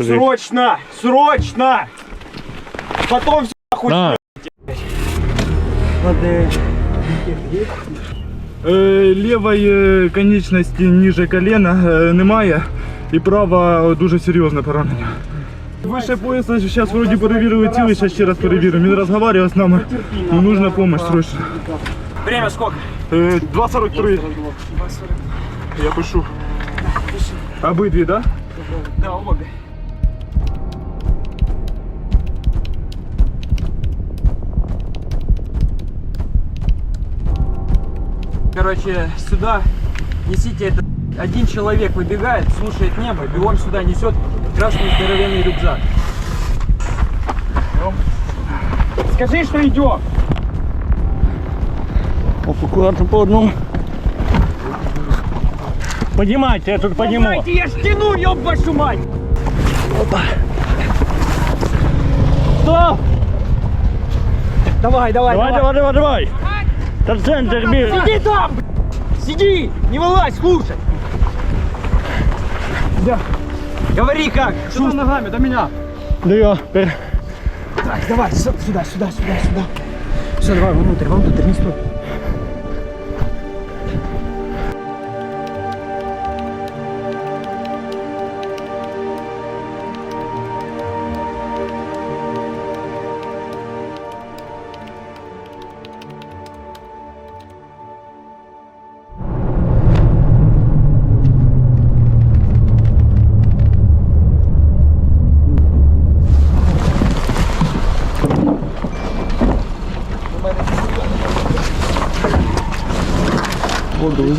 сюди. Срочно! Срочно! Потом все хуй. На. Е, лівої е, конечності ніже коліна е, немає. І права дуже серйозне поранення. Вище пояса зараз вроді перевірили цілий, зараз ще раз перевіримо. Він розмовляє з нами. Ну, нужна допомога срочно. Время сколько? Е, 2.43. Я пишу. Обидві, так? Да? Да, Короче, сюда несите это. Один человек выбегает, слушает небо, бегом сюда несет красный здоровенный рюкзак. Скажи, что идем. Аккуратно по одному. Поднимайте, я тут подниму. Давайте, я ж тяну, ёб вашу мать! Стоп! Давай, давай, Давай, давай, давай, давай. Бій. Сиди там! Сиди! Не вылазь, слушай! Да. Говори как! Что ногами, до меня! Да я. Так, давай, сюда, сюда, сюда, сюда. Все, давай, вовнутрь, вовнутрь, не стой.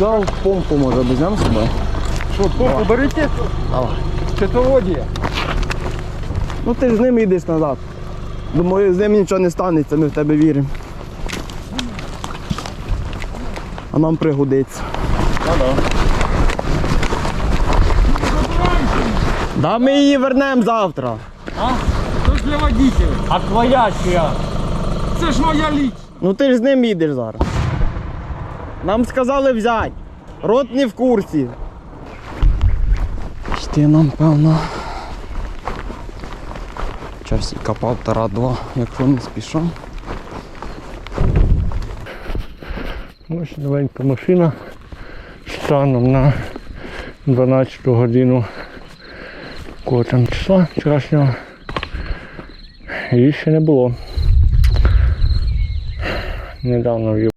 Взяв, помпу може візьмемо з собою. Що, помпу берете? Давай. Четоводія. Ну ти ж з ним йдеш назад. Думаю, з ним нічого не станеться, ми в тебе віримо. А нам пригодиться. Да ми її вернемо завтра. Что ж для водителя? А твоя чия? Это ж моя личность. Ну ти ж з ним їдеш зараз. Нам сказали взяти. Рот не в курсі. Йти нам, певно. Часика півтора-два, якщо не спішав. Ось новенька машина. Станом на 12 годину. Кого там числа вчорашнього. Її ще не було. Недавно в'їв.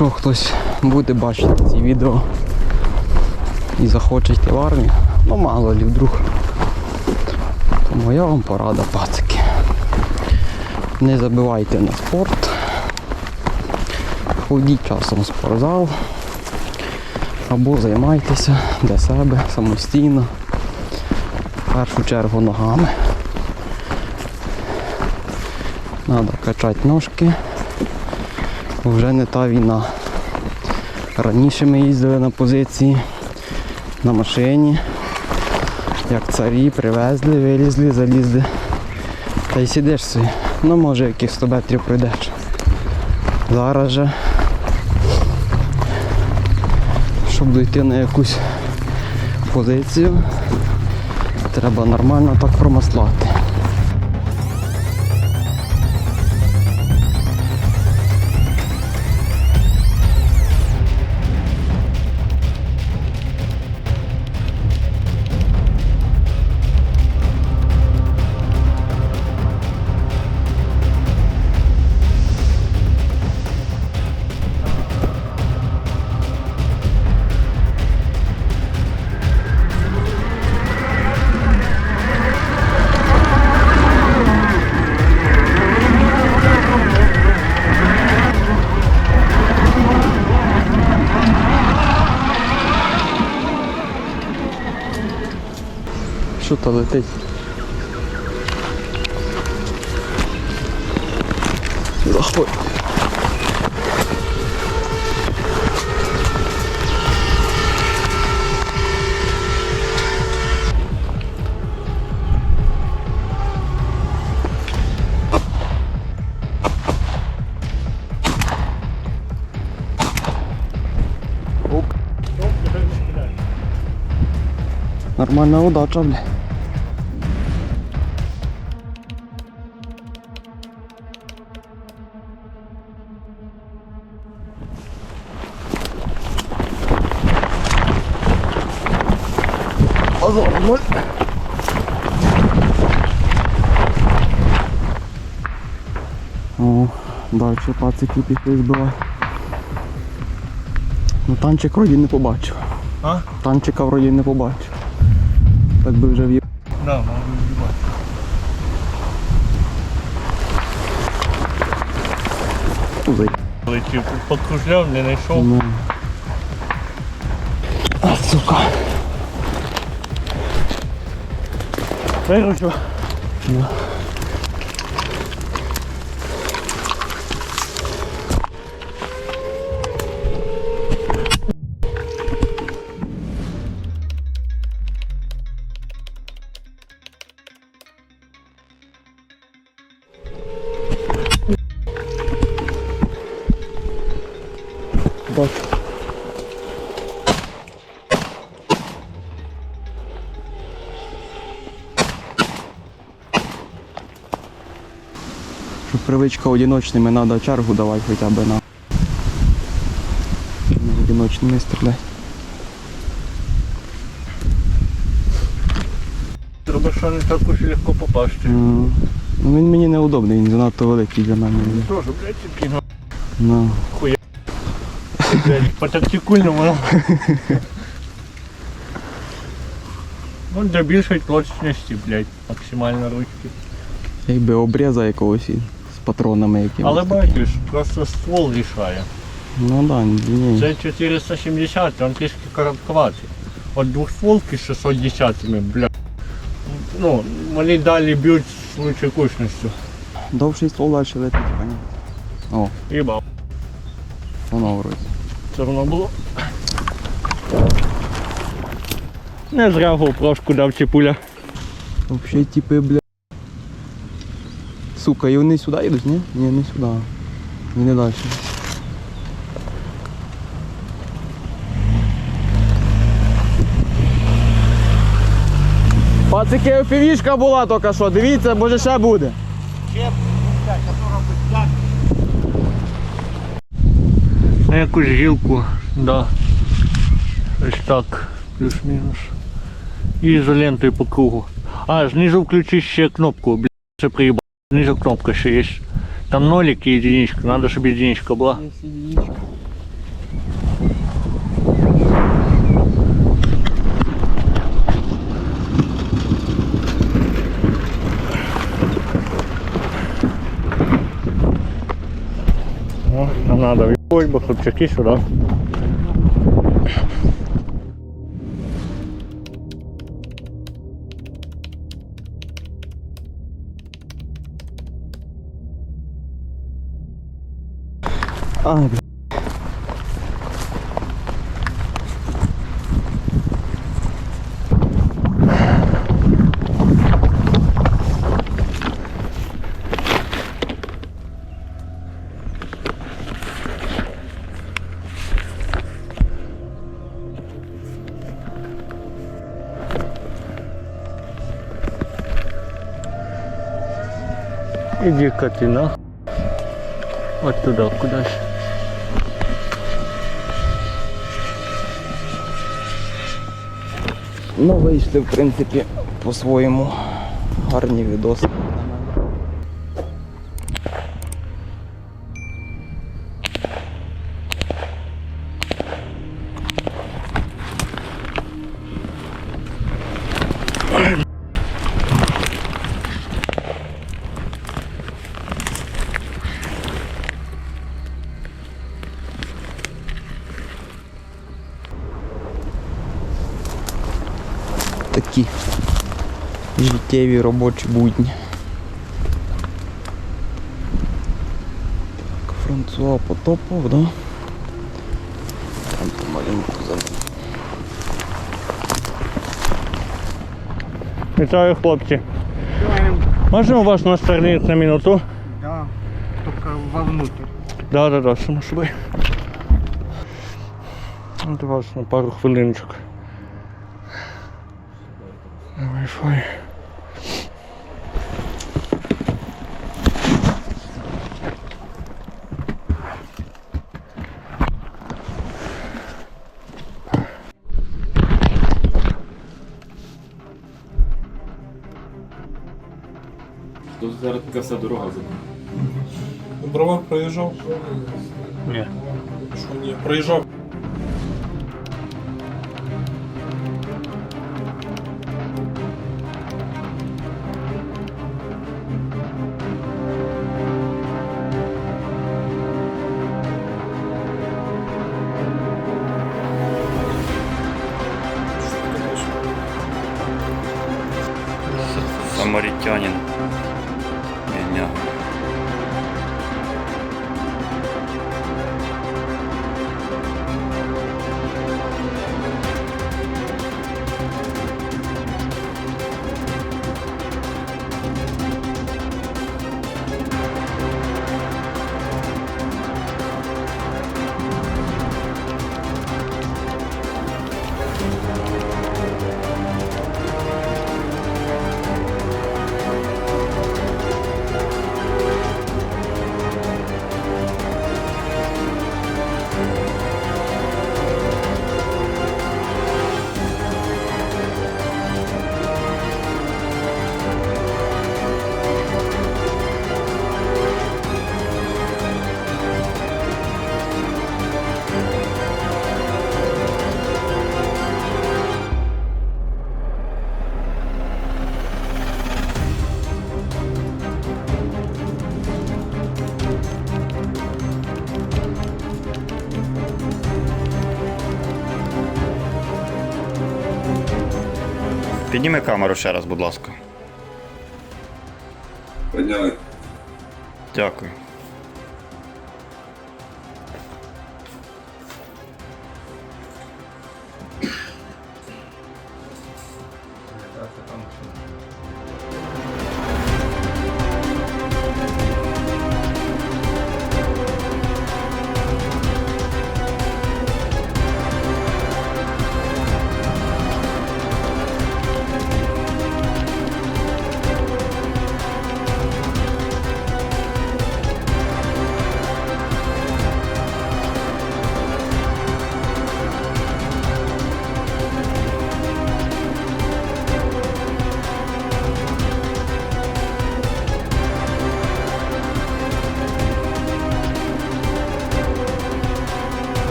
Якщо хтось буде бачити ці відео і захоче йти в армію, ну мало лі вдруг. То моя вам порада, пацики. Не забивайте на спорт. Ходіть часом в спортзал. Або займайтеся для себе самостійно. В першу чергу ногами. Треба качати ножки. Вже не та війна. Раніше ми їздили на позиції на машині, як царі, привезли, вилізли, залізли. Та й сидиш собі. Ну може яких 100 метрів пройдеш. Зараз же, щоб дойти на якусь позицію, треба нормально так промаслати. що то летить. Заходь. Нормальная удача, блядь. Далі пацики пішли збивати. Ну танчик вроді не побачив. А? Танчика вроді не побачив. Так би вже в'їв. Да, можу в'їбати. Узай. Летів, подкружляв, не знайшов. Ну. А, сука. Виручу. Бачу. Привичка одиночними треба чергу давати хоча б на. Не одиночними стріляй. Треба що не так уж і легко попасти. Ну він мені неудобний, він занадто великий для мене. Тоже, блядь, кіно. Ну. Блядь, по тактикульному. ну. Ну, для більшої точності, блядь, максимально ручки. Якби обріза якогось патронами якимись. Але бачиш, просто ствол рішає. Ну да, ні. Це 470, він трішки коротковатий. От двохстволки з 610, блядь. Ну, вони далі б'ють з лучшою кучністю. Довший ствол далі летить, понятно. О, Їбав. воно вроді. Це воно було. Не зря гоупрошку дав ці пуля. Вообще типи, бля. Сука, і вони сюди йдуть, ні? Ні, не сюди. І не далі. Пацики, опівішка була тільки що, дивіться, може ще буде. На якусь гілку, да. Ось так, плюс-мінус. І ізолентою по кругу. А, знизу включи ще кнопку, блядь, це приїбав. Знизу кнопка ще є. Там нолик і единичка, надо, щоб единичка була. О, нам надо въебать, бо хлопчаки сюда. Ай, бля. Иди-ка ты на. Вот туда, Ну, вийшли, в принципі, по-своєму гарні відоси. Такі життєві робочі будні. Так, Франсуа потопав, да? Там помаленьку забув. Вітаю, хлопці. Можна у вас на стороні на минуту? Да, только вовнутрь. Да, да, да, само собою. От вас на пару хвилиночок. Wi-Fi. Тут зараз така вся дорога за Бровар проїжджав? Ні. Що ні? Проїжджав. Підніми камеру ще раз, будь ласка. Підняли. Дякую.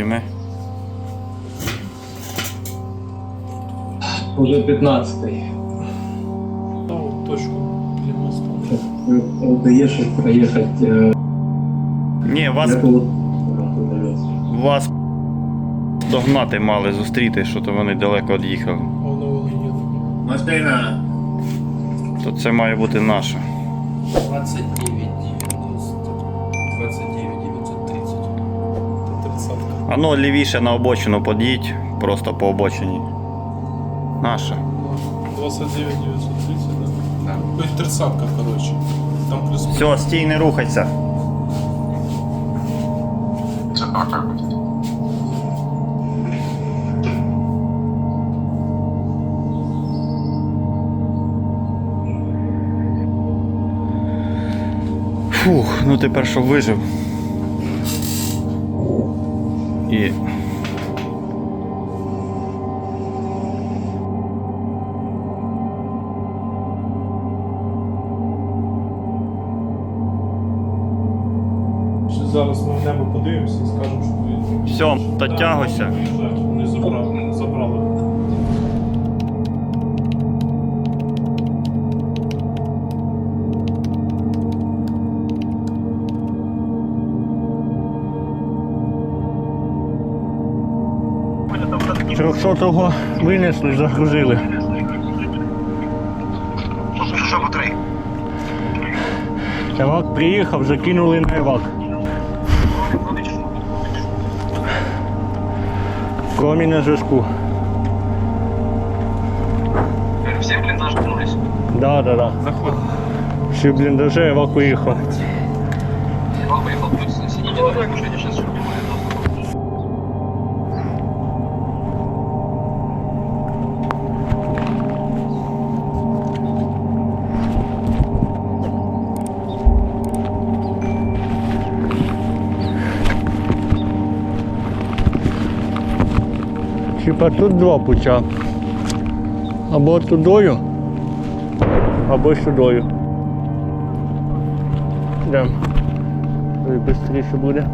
Скільки? Уже 15-й. Ну, точку для моста. Даєш проїхати. е, Ні, вас, вас догнати мали зустріти, що то вони далеко від'їхали. Машина. То це має бути наше. 29 тридцятка. А ну лівіше на обочину під'їдь, просто по обочині. Наша. 29 930, да? Да. Тридцатка, короче. Там плюс Все, стій, не рухайся. Фух, ну тепер що вижив. І. Зараз ми в небо подивимося і скажемо, що. Все, дотягуйся. Вони забрали. Трьохсотого винесли, загрузили. Евак приїхав, закинули на евак. Промі на зв'язку. Все блиндаж вернулись. Да, да, да. Заход. Всі бліндажі, евак уїхав. Иван поехал Типа тут два пуття. Або тудою, або сюдою. Йдемо. Швидше буде.